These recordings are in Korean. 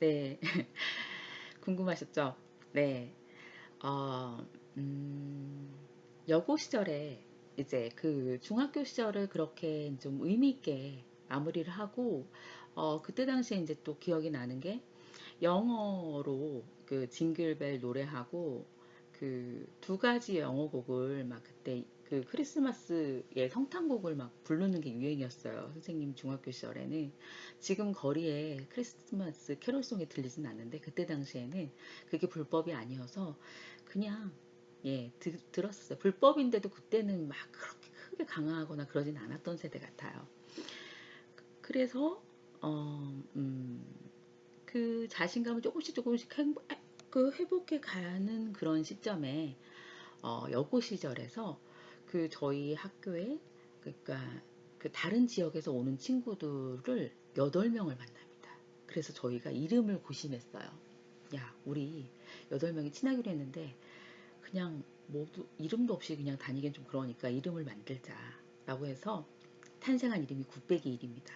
네. 궁금하셨죠? 네. 어, 음, 여고 시절에 이제 그 중학교 시절을 그렇게 좀 의미 있게 마무리를 하고 어, 그때 당시에 이제 또 기억이 나는 게 영어로 그 징글벨 노래하고 그 두 가지 영어 곡을 막 그때 그 크리스마스의 성탄곡을 막 부르는 게 유행이었어요. 선생님 중학교 시절에는 지금 거리에 크리스마스 캐롤송이 들리진 않는데 그때 당시에는 그게 불법이 아니어서 그냥 예 드, 들었었어요. 불법인데도 그때는 막 그렇게 크게 강화하거나 그러진 않았던 세대 같아요. 그래서 어, 음, 그 자신감을 조금씩 조금씩 행복, 그 회복해 가는 그런 시점에 어, 여고 시절에서 그 저희 학교에 그러니까 그 다른 지역에서 오는 친구들을 8명을 만납니다. 그래서 저희가 이름을 고심했어요. 야, 우리 8명이 친하기로 했는데 그냥 모두 이름도 없이 그냥 다니긴 좀 그러니까 이름을 만들자 라고 해서 탄생한 이름이 901입니다.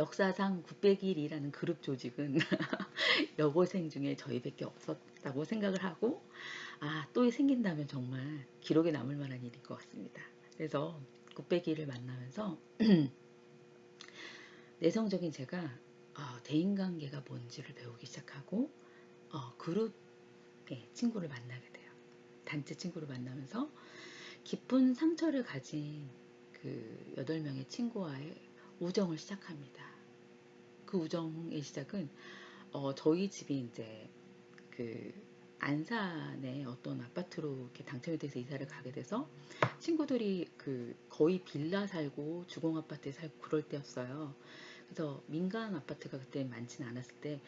역사상 901이라는 그룹 조직은 여고생 중에 저희밖에 없었다고 생각을 하고 아, 또 생긴다면 정말 기록에 남을 만한 일일 것 같습니다. 그래서 곱빼기를 만나면서 내성적인 제가 어, 대인관계가 뭔지를 배우기 시작하고 어, 그룹의 친구를 만나게 돼요. 단체 친구를 만나면서 깊은 상처를 가진 그 8명의 친구와의 우정을 시작합니다. 그 우정의 시작은 어, 저희 집이 이제 그 안산의 어떤 아파트로 이렇게 당첨이 돼서 이사를 가게 돼서 친구들이 그 거의 빌라 살고 주공 아파트에 살고 그럴 때였어요. 그래서 민간 아파트가 그때 많지는 않았을 때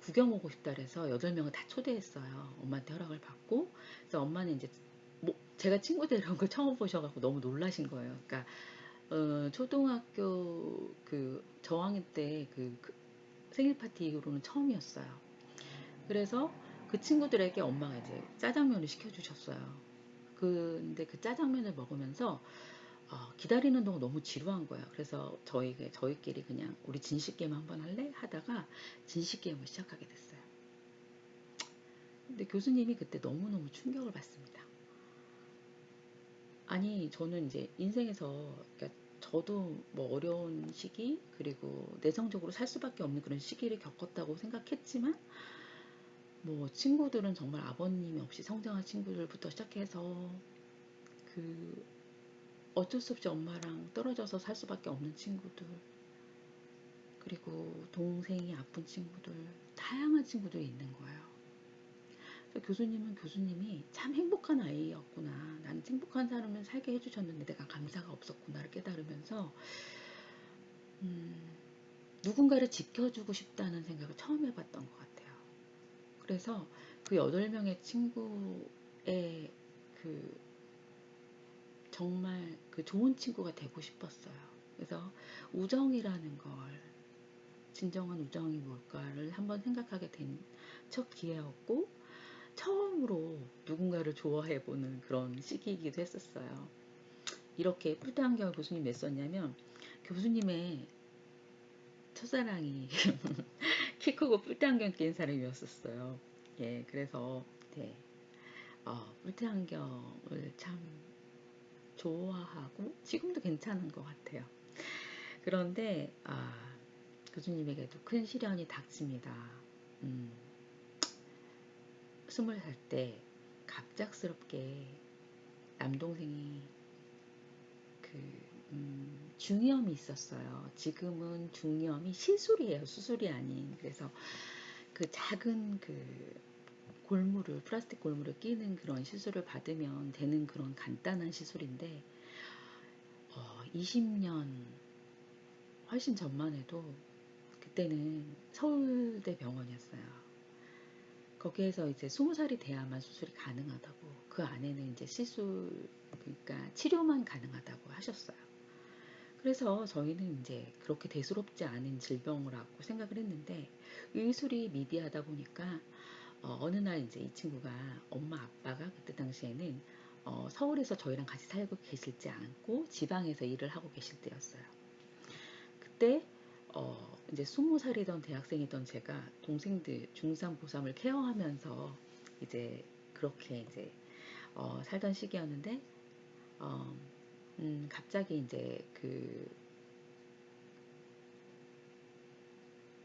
구경 오고 싶다 그래서 8명을 다 초대했어요. 엄마한테 허락을 받고 그래서 엄마는 이제 뭐 제가 친구들 이런 걸 처음 보셔갖고 너무 놀라신 거예요. 그러니까 어, 초등학교 그 저학년 때그 그 생일 파티로는 처음이었어요. 그래서 그 친구들에게 엄마가 이제 짜장면을 시켜주셨어요. 근데 그 짜장면을 먹으면서 어, 기다리는 동안 너무 지루한 거야. 그래서 저희 저희끼리 그냥 우리 진실 게임 한번 할래 하다가 진실 게임을 시작하게 됐어요. 근데 교수님이 그때 너무 너무 충격을 받습니다. 아니 저는 이제 인생에서 그러니까 저도 뭐 어려운 시기 그리고 내성적으로 살 수밖에 없는 그런 시기를 겪었다고 생각했지만 뭐 친구들은 정말 아버님이 없이 성장한 친구들부터 시작해서 그 어쩔 수 없이 엄마랑 떨어져서 살 수밖에 없는 친구들 그리고 동생이 아픈 친구들 다양한 친구들이 있는 거예요. 교수님은 교수님이 참 행복한 아이였구나. 나는 행복한 사람을 살게 해주셨는데 내가 감사가 없었구나를 깨달으면서 음, 누군가를 지켜주고 싶다는 생각을 처음 해봤던 것 같아요. 그래서 그 8명의 친구의 그 정말 그 좋은 친구가 되고 싶었어요. 그래서 우정이라는 걸 진정한 우정이 뭘까를 한번 생각하게 된 첫 기회였고 처음으로 누군가를 좋아해 보는 그런 시기이기도 했었어요. 이렇게 뿔테안경을 교수님 냈었냐면 교수님의 첫사랑이 키 크고 뿔테 안경 낀 사람이었었어요. 예, 그래서 네, 어, 뿔테 안경을 참 좋아하고 지금도 괜찮은 것 같아요. 그런데 아, 교수님에게도 큰 시련이 닥칩니다. 음, 스물 살 때 갑작스럽게 남동생이 그 음, 중이염이 있었어요. 지금은 중이염이 시술이에요. 수술이 아닌. 그래서 그 작은 그 골무를 플라스틱 골무를 끼는 그런 시술을 받으면 되는 그런 간단한 시술인데 어, 20년 훨씬 전만 해도 그때는 서울대 병원이었어요. 거기에서 이제 20살이 돼야만 수술이 가능하다고 그 안에는 이제 시술 그러니까 치료만 가능하다고 하셨어요. 그래서 저희는 이제 그렇게 대수롭지 않은 질병이라고 생각을 했는데 의술이 미비하다 보니까 어, 느날 이제 이 친구가 엄마 아빠가 그때 당시에는 어, 서울에서 저희랑 같이 살고 계실지 않고 지방에서 일을 하고 계실 때였어요. 그때 어, 이제 스무 살이던 대학생이던 제가 동생들 중3 고3을 케어하면서 이제 그렇게 이제 어, 살던 시기였는데 어, 음, 갑자기 이제 그,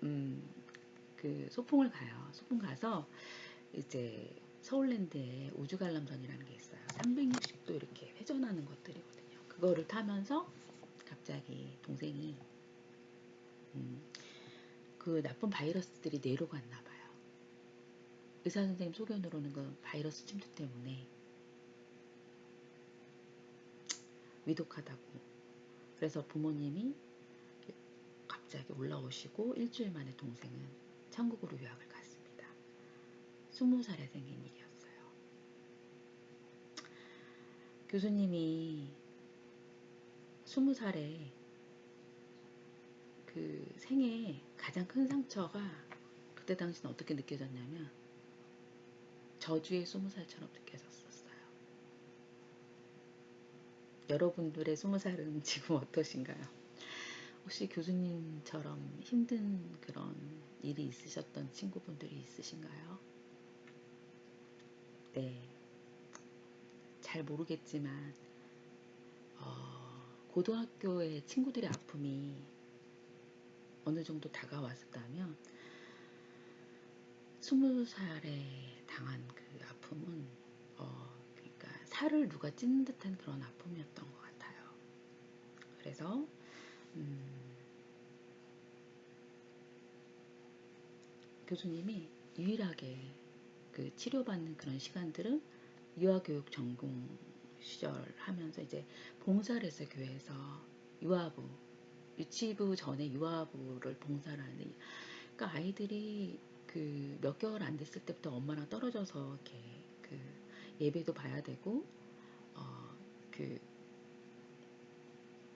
음, 그 소풍을 가요. 소풍 가서 이제 서울랜드에 우주관람선이라는 게 있어요. 360도 이렇게 회전하는 것들이거든요. 그거를 타면서 갑자기 동생이 음, 그 나쁜 바이러스들이 내려갔나 봐요. 의사 선생님 소견으로는 그 바이러스 침투 때문에 위독하다고. 그래서 부모님이 갑자기 올라오시고 일주일 만에 동생은 천국으로 유학을 갔습니다. 스무 살에 생긴 일이었어요. 교수님이 스무 살에 그 생애 가장 큰 상처가 그때 당시는 어떻게 느껴졌냐면 저주의 스무 살처럼 느껴졌었어요. 여러분들의 스무 살은 지금 어떠신가요? 혹시 교수님처럼 힘든 그런 일이 있으셨던 친구분들이 있으신가요? 네. 잘 모르겠지만, 어, 고등학교의 친구들의 아픔이 어느 정도 다가왔었다면, 스무 살에 당한 그 아픔은, 어, 그러니까 살을 누가 찢는 듯한 그런 아픔이었던 것 같아요. 그래서, 음, 교수님이 유일하게 그 치료받는 그런 시간들은 유아교육 전공 시절 하면서 이제 봉사를 했어요, 교회에서. 유아부, 유치부 전에 유아부를 봉사를 하는데, 그러니까 아이들이 그 몇 개월 안 됐을 때부터 엄마랑 떨어져서 이렇게 그 예배도 봐야 되고, 어, 그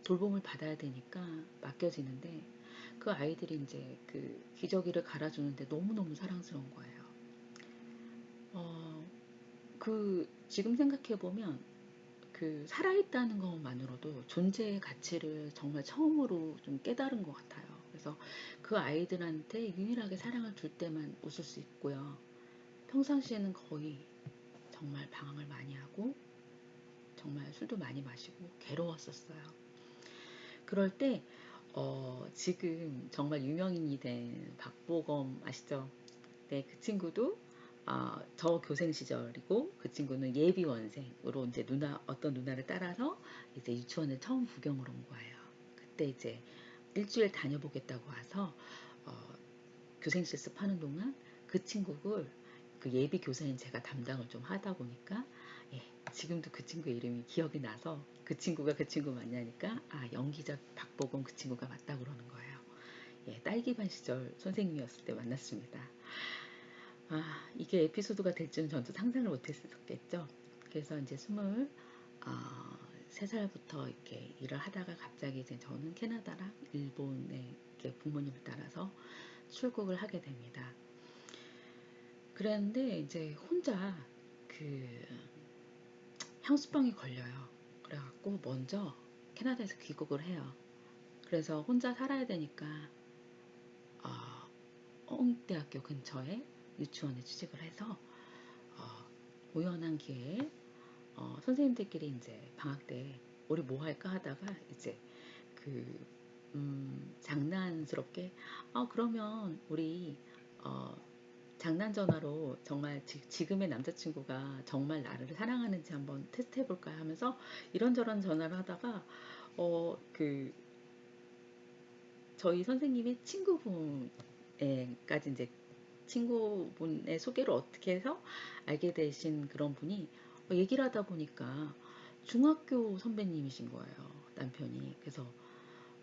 돌봄을 받아야 되니까 맡겨지는데, 그 아이들이 이제 그 기저귀를 갈아주는데 너무너무 사랑스러운 거예요. 어, 그, 지금 생각해 보면, 그, 살아있다는 것만으로도 존재의 가치를 정말 처음으로 좀 깨달은 것 같아요. 그래서 그 아이들한테 유일하게 사랑을 줄 때만 웃을 수 있고요. 평상시에는 거의 정말 방황을 많이 하고, 정말 술도 많이 마시고, 괴로웠었어요. 그럴 때, 어, 지금 정말 유명인이 된 박보검 아시죠? 네, 그 친구도 어, 저 교생 시절이고 그 친구는 예비원생으로 이제 누나 어떤 누나를 따라서 이제 유치원에 처음 구경을 온 거예요. 그때 이제 일주일 다녀보겠다고 와서 어, 교생 실습하는 동안 그 친구를 그 예비 교사인 제가 담당을 좀 하다 보니까 예, 지금도 그 친구 이름이 기억이 나서 그 친구가 그 친구 맞냐니까 아 연기자 박보검 그 친구가 맞다 그러는 거예요. 예, 딸기반 시절 선생님이었을 때 만났습니다. 아 이게 에피소드가 될 줄은 전도 상상을 못했었겠죠. 그래서 이제 스물 어, 세 살부터 이렇게 일을 하다가 갑자기 이제 저는 캐나다랑 일본에 부모님을 따라서 출국을 하게 됩니다. 그랬는데 이제 혼자 그 향수병이 걸려요. 그래갖고 먼저 캐나다에서 귀국을 해요. 그래서 혼자 살아야 되니까 어, 홍대학교 근처에 유치원에 취직을 해서 어, 우연한 기회에 어, 선생님들끼리 이제 방학 때 우리 뭐 할까 하다가 이제 그 음, 장난스럽게 아 그러면 우리 어, 장난 전화로 정말 지, 금의 남자친구가 정말 나를 사랑하는지 한번 테스트 해볼까 하면서 이런저런 전화를 하다가 어 그 저희 선생님의 친구분에까지 이제 친구분의 소개를 어떻게 해서 알게 되신 그런 분이 어, 얘기를 하다 보니까 중학교 선배님이신 거예요 남편이 그래서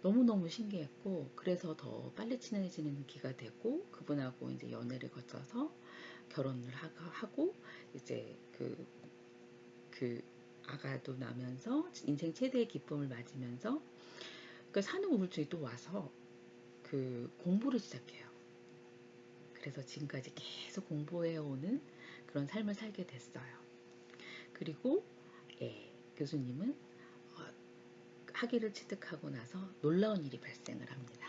너무너무 신기했고 그래서 더 빨리 친해지는 기가 되고 그분하고 이제 연애를 거쳐서 결혼을 하고 이제 그, 그 아가도 나면서 인생 최대의 기쁨을 맞으면서 그 산후 우울증이 또 와서 그 공부를 시작해요. 그래서 지금까지 계속 공부해 오는 그런 삶을 살게 됐어요. 그리고 예, 교수님은 학위를 취득하고 나서 놀라운 일이 발생을 합니다.